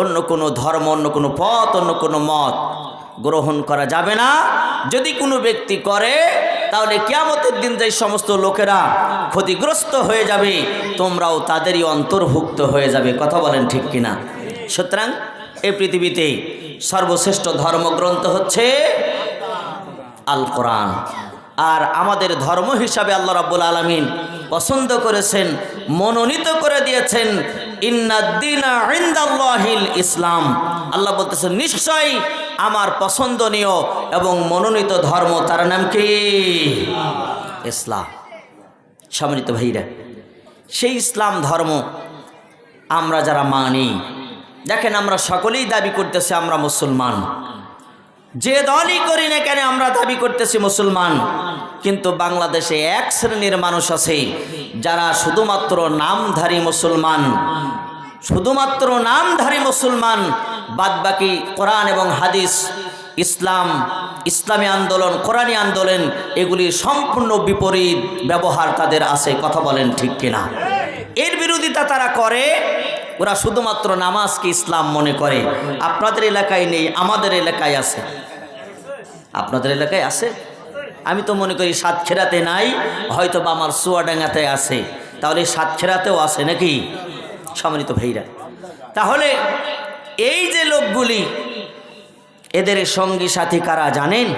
অন্য কোনো ধর্ম, অন্য কোনো পথ, অন্য কোনো মত গ্রহণ করা যাবে না। যদি কোনো ব্যক্তি করে, তাহলে কেয়ামতের দিন যে সমস্ত লোকেরা ক্ষতিগ্রস্ত হয়ে যাবে, তোমরাও তাদেরই অন্তর্ভুক্ত হয়ে যাবে। কথা বলেন ঠিক কিনা? সুতরাং এই পৃথিবীতে সর্বশ্রেষ্ঠ ধর্মগ্রন্থ হচ্ছে আল কোরআন আর আমাদের ধর্ম হিসাবে আল্লাহ রাব্বুল আলমিন পছন্দ করেছেন, মনোনীত করে দিয়েছেন ইসলাম। আল্লাহ বলতেছেন নিশ্চয়ই আমার পছন্দনীয় এবং মনোনীত ধর্ম তার নাম কি? ইসলাম। সম্মানিত ভাইরা, সেই ইসলাম ধর্ম আমরা যারা মানি, দেখেন আমরা সকলেই দাবি করতেছি আমরা মুসলমান। যে দলই করি না কেন আমরা দাবি করতেছি মুসলমান? কিন্তু বাংলাদেশে এক শ্রেণির মানুষ আছে যারা শুধুমাত্র নামধারী মুসলমান, শুধুমাত্র নামধারী মুসলমান, বাদবাকি কোরআন এবং হাদিস, ইসলাম, ইসলামী আন্দোলন, কোরআনী আন্দোলন এগুলির সম্পূর্ণ বিপরীত ব্যবহার তাদের আছে, কথা বলেন ঠিক কিনা? এর বিরোধিতা তারা করে, ওরা শুধুমাত্র নামাজকে ইসলাম মনে করে। আপনাদের এলাকায় নেই, আমাদের এলাকায় আছে। আপনাদের এলাকায় আছে? আমি তো মনে করি সাতক্ষীরাতে নাই, হয়তো বা আমার চুয়াডাঙ্গাতে আছে। তাহলে সাতক্ষীরাতেও আছে নাকি? সম্মানিত ভাইরা, তাহলে এই যে লোকগুলি, এদের সঙ্গী সাথী কারা জানেন?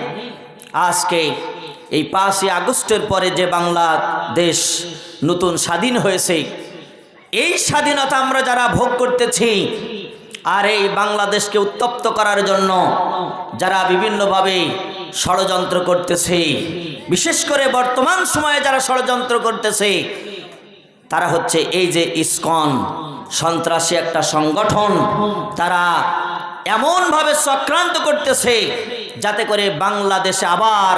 আজকে এই পাঁচই আগস্টের পরে যে বাংলাদেশ নতুন স্বাধীন হয়েছে, এই স্বাধীনতা আমরা যারা ভোগ করতেছি আর এই বাংলাদেশকে উত্তপ্ত করার জন্য যারা বিভিন্নভাবে ষড়যন্ত্র করতেছে। বিশেষ করে বর্তমান সময়ে যারা ষড়যন্ত্র করতেছে, তারা হচ্ছে এই যে ইসকন, সন্ত্রাসী একটা সংগঠন। তারা এমনভাবে চক্রান্ত করতেছে যাতে করে বাংলাদেশে আবার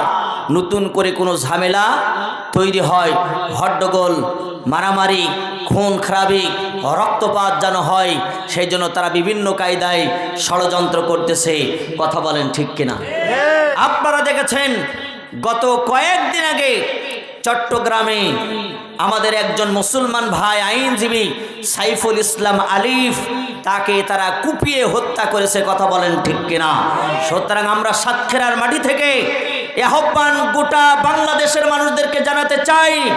নতুন করে কোনো ঝামেলা তৈরি হয়। হট্টগোল, মারামারি, খুন, খারাপি রক্তপাত যেন হয়, সেই জন্য তারা বিভিন্ন কায়দায় ষড়যন্ত্র করতেছে। কথা বলেন ঠিক কিনা? আপনারা দেখেছেন, গত কয়েকদিন আগে চট্টগ্রামে আমাদের একজন মুসলমান ভাই আইনজীবী সাইফুল ইসলাম আলিফ, তাকে তারা কুপিয়ে হত্যা করেছে, কথা বলেন ঠিক কিনা? সুতরাং আমরা সাতক্ষীরার মাটি থেকে আহ্বান গোটা বাংলাদেশের মানুষদেরকে জানাতে চাই।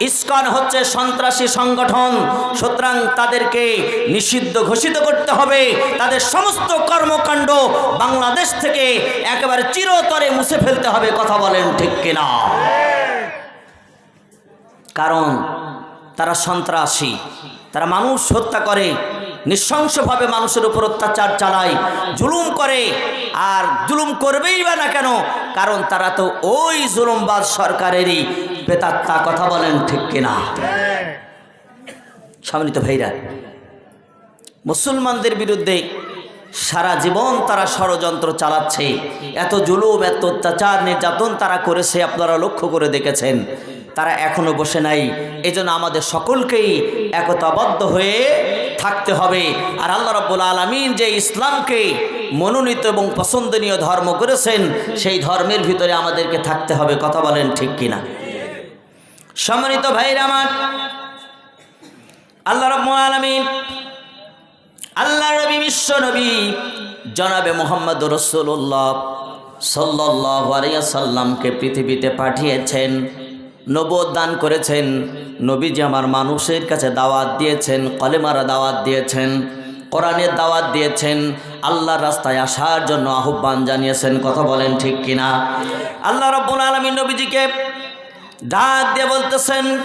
ইস্কন হচ্ছে সন্ত্রাসী সংগঠন। সুতরাং তাদেরকে নিষিদ্ধ ঘোষিত করতে হবে। তাদের সমস্ত কর্মকাণ্ড বাংলাদেশ থেকে একেবারে চিরতরে মুছে ফেলতে হবে, কথা বলেন ঠিক কিনা? কারণ তারা সন্ত্রাসী, তারা মানুষ হত্যা করে। নৃশংসভাবে মানুষের উপর অত্যাচার চালায়, জুলুম করে, আর জুলুম করবেই বা না কেন? কারণ তারা তো ওই জুলুমবাদ সরকারেরই বেতাত্তা কথা বলেন ঠিক কিনা? সম্মানিত ভাইরা, মুসলমানদের বিরুদ্ধে সারা জীবন তারা ষড়যন্ত্র চালাচ্ছে। এত জুলুম, এত অত্যাচার নির্যাতন তারা করেছে, আপনারা লক্ষ্য করে দেখেছেন। তারা এখনও বসে নাই। এজন্য আমাদের সকলকেই একতাবদ্ধ হয়ে থাকতে হবে। আর আল্লাহ রব্বুল আলমিন যে ইসলামকে মনোনীত এবং পছন্দনীয় ধর্ম করেছেন, সেই ধর্মের ভিতরে আমাদেরকে থাকতে হবে। কথা বলেন ঠিক কিনা? সম্মানিত ভাইরা আমার, আল্লাহ রব্বুল আলমিন আল্লাহ রবি বিশ্ব নবী, জনাবে মোহাম্মদ রসুল্লাহ সাল্লাহ সাল্লামকে পৃথিবীতে পাঠিয়েছেন। নবোধ দান করেছেন। নবীজি আমার মানুষের কাছে দাওয়াত দিয়েছেন, কলেমারা দাওয়াত দিয়েছেন, কোরআনের দাওয়াত দিয়েছেন। আল্লাহর রাস্তায় আসার জন্য আহ্বান জানিয়েছেন। কথা বলেন ঠিক কিনা? আল্লাহ রব্বুল আলমী নবীজিকে ডাক দিয়ে বলতেছেন,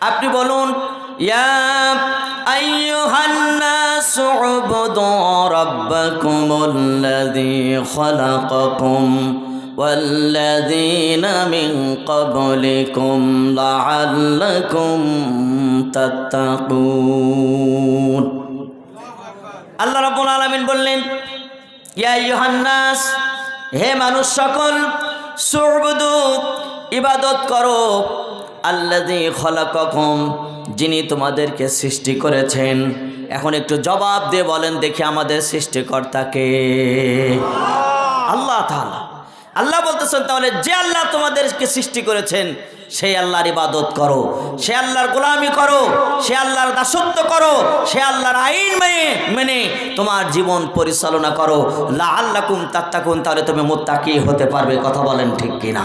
আপনি বলুন, ইয়া আইয়ুহান্নাস উবুদু রাব্বাকুমুল্লাযী খালাকাকুম والذين من قبلكم لعلكم تتقون আল্লাহ রাব্বুল আলামিন বললেন ইয়া ইউহান্নাস হে মানুষ সকল সুবুদু ইবাদত করো আল্লাযী খলাকাকুম যিনি তোমাদেরকে সৃষ্টি করেছেন এখন একটু জবাব দিয়ে বলেন দেখি আমাদের সৃষ্টিকর্তাকে আল্লাহ তাআলা আল্লাহ বলতেছেন, তাহলে যে আল্লাহ তোমাদেরকে সৃষ্টি করেছেন, সেই আল্লাহর ইবাদত করো। সে আল্লাহর গোলামি করো, সে আল্লাহর দাসত্ব করো, সে আল্লাহর আইন মেনে মেনে তোমার জীবন পরিচালনা করো। লা আল্লাকুম তাত্তাকুন, তাহলে তুমি মোত্তাকি হতে পারবে, কথা বলেন ঠিক কিনা?